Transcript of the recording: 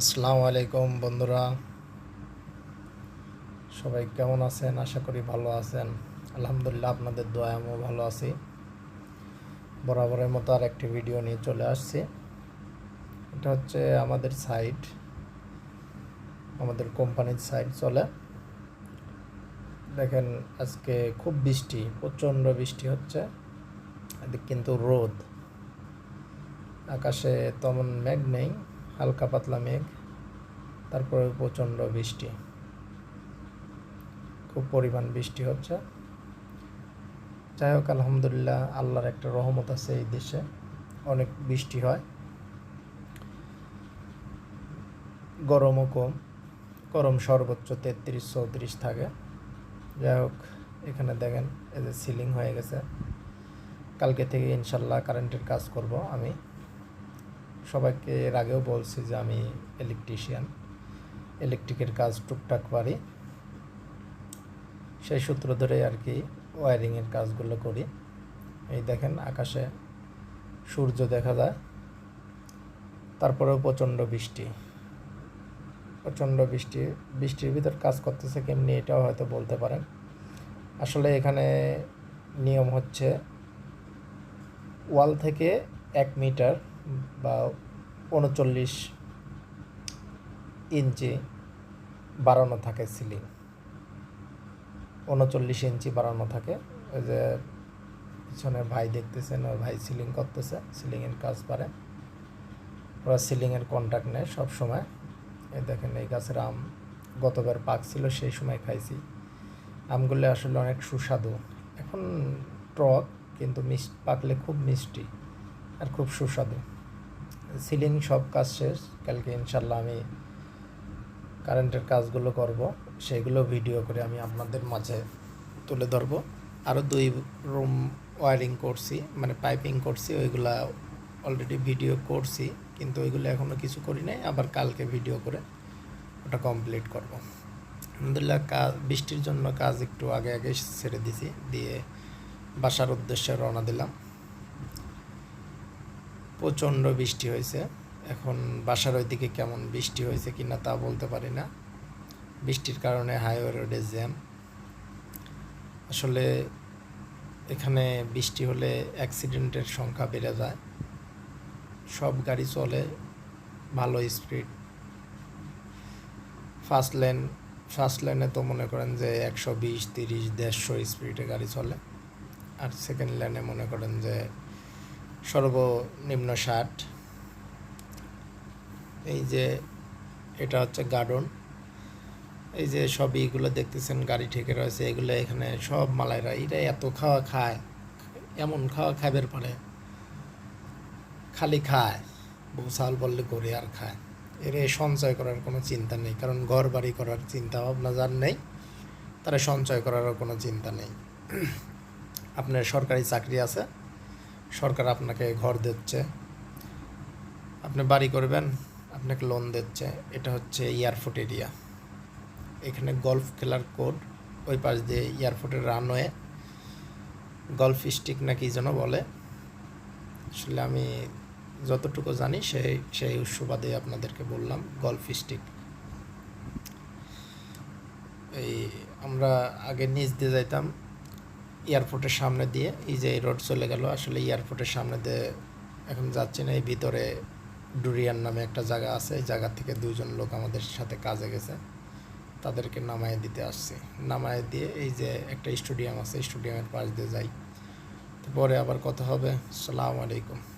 আসসালামু আলাইকুম বন্ধুরা। সবাই কেমন আছেন? আশা করি ভালো আছেন। আলহামদুলিল্লাহ আপনাদের দোয়া আমিও ভালো আছি। বরাবরের মতো আর একটি ভিডিও নিয়ে চলে আসছি। এটা হচ্ছে আমাদের সাইট আমাদের কোম্পানির সাইট চলে। দেখেন আজকে খুব বৃষ্টি, প্রচণ্ড বৃষ্টি হচ্ছে। কিন্তু রোদ। আকাশে তেমন মেঘ নেই। হালকা পাতলা মেঘ, তারপরে প্রচণ্ড বৃষ্টি। খুব পরিমাণ বৃষ্টি হচ্ছে। যাই হোক আলহামদুলিল্লাহ, আল্লাহর একটা রহমত আছে এই দেশে। অনেক বৃষ্টি হয়। গরমও কম। গরম সর্বোচ্চ তেত্রিশ, চৌত্রিশ থাকে। যাই হোক এখানে দেখেন, এই যে সিলিং হয়ে গেছে। কালকে থেকে ইনশাল্লাহ কারেন্টের কাজ করব আমি। সবাইকে এর আগেও বলছি যে আমি ইলেকট্রিশিয়ান ইলেকট্রিকের কাজ টুকটাক পারি। সেই সূত্র ধরে আর কি ওয়ারিংয়ের কাজগুলো করি। এই দেখেন আকাশে সূর্য দেখা যায়, তারপরেও প্রচণ্ড বৃষ্টি। প্রচণ্ড বৃষ্টি, বৃষ্টির ভিতর কাজ করতেছে কেমনি এটাও হয়তো বলতে পারেন। আসলে এখানে নিয়ম হচ্ছে ওয়াল থেকে এক মিটার বা উনচল্লিশ ইঞ্চি বাড়ানো থাকে সিলিং উনচল্লিশ ইঞ্চি বাড়ানো থাকে। ওই যে পিছনে ভাই দেখতেছেন, ওই ভাই সিলিং করতেছে সিলিংয়ের কাজ পারে। ওরা সিলিংয়ের কন্ট্যাক্ট নেয় সব সময় এই দেখেন, এই গাছের আম গতবার পাক ছিল, সেই সময় খাইছি। আমগুলো আসলে অনেক সুস্বাদু। এখন টক, কিন্তু মিস, পাকলে খুব মিষ্টি আর খুব সুস্বাদু। সিলিং সব কাজ শেষ। কালকে ইনশাল্লাহ আমি কারেন্টের কাজগুলো করব, সেগুলো ভিডিও করে আমি আপনাদের মাঝে তুলে ধরবো। আরও দুই রুম ওয়ারিং করছি মানে পাইপিং করছি, ওইগুলা অলরেডি ভিডিও করছি, কিন্তু ওইগুলো এখনও কিছু করি নাই, আবার কালকে ভিডিও করে ওটা কমপ্লিট করব। আলহামদুলিল্লাহ কাজ বৃষ্টির জন্য কাজ একটু আগে আগে ছেড়ে দিছি, দিয়ে বাসার উদ্দেশ্যে রওনা দিলাম। প্রচণ্ড বৃষ্টি হয়েছে। এখন বাসার ওই দিকে কেমন বৃষ্টি হয়েছে কি না তা বলতে পারি না। বৃষ্টির কারণে হাইওয়ে রোডে জ্যাম আসলে এখানে বৃষ্টি হলে অ্যাক্সিডেন্টের সংখ্যা বেড়ে যায়। সব গাড়ি চলে, ভালো স্পিড ফার্স্ট লেন ফার্স্ট লেনে তো মনে করেন যে একশো বিশ, তিরিশ, দেড়শো স্পিডে গাড়ি চলে। আর সেকেন্ড লেনে মনে করেন যে সর্বনিম্ন ষাট। এই যে এটা হচ্ছে গার্ডন। এই যে সব এইগুলো দেখতেছেন, গাড়ি ঠেকে রয়েছে, এগুলো এখানে সব মালাইরা এরা এত খাওয়া খায়, এমন খাওয়া খাইবার পরে খালি খায় বৌসাল বললে করে আর খায়। এর সঞ্চয় করার কোনো চিন্তা নেই, কারণ ঘর বাড়ি করার চিন্তা ভাবনা যার নেই, তারা সঞ্চয় করারও কোনো চিন্তা নেই। আপনার সরকারি চাকরি আছে সরকার আপনাকে ঘর দিচ্ছে। আপনি বাড়ি করবেন, আপনাকে লোন দিচ্ছে। এটা হচ্ছে এয়ারপোর্ট এরিয়া এখানে গলফ খেলার কোড ওই পাশ দিয়ে এয়ারপোর্টের রানওয়ে গলফ স্টিক না কি যেন বলে। আসলে আমি যতটুকু জানি, সেই সেই সুবাদে আপনাদেরকে বললাম গলফ স্টিক এই আমরা আগে নিচ দিয়ে যাইতাম এয়ারপোর্টের সামনে দিয়ে, এই যে রোড চলে গেল, আসলে এয়ারপোর্টের সামনে দিয়ে এখন যাচ্ছি না, এই ভিতরে ডুরিয়ান নামে একটা জায়গা আছে, এই জায়গা থেকে দুজন লোক আমাদের সাথে কাজে গেছে, তাদেরকে নামায় দিতে আসছি। নামায় দিয়ে এই যে একটা স্টেডিয়াম আছে, স্টেডিয়ামের পাশ দিয়ে যাই। পরে আবার কথা হবে। সালাম আলাইকুম।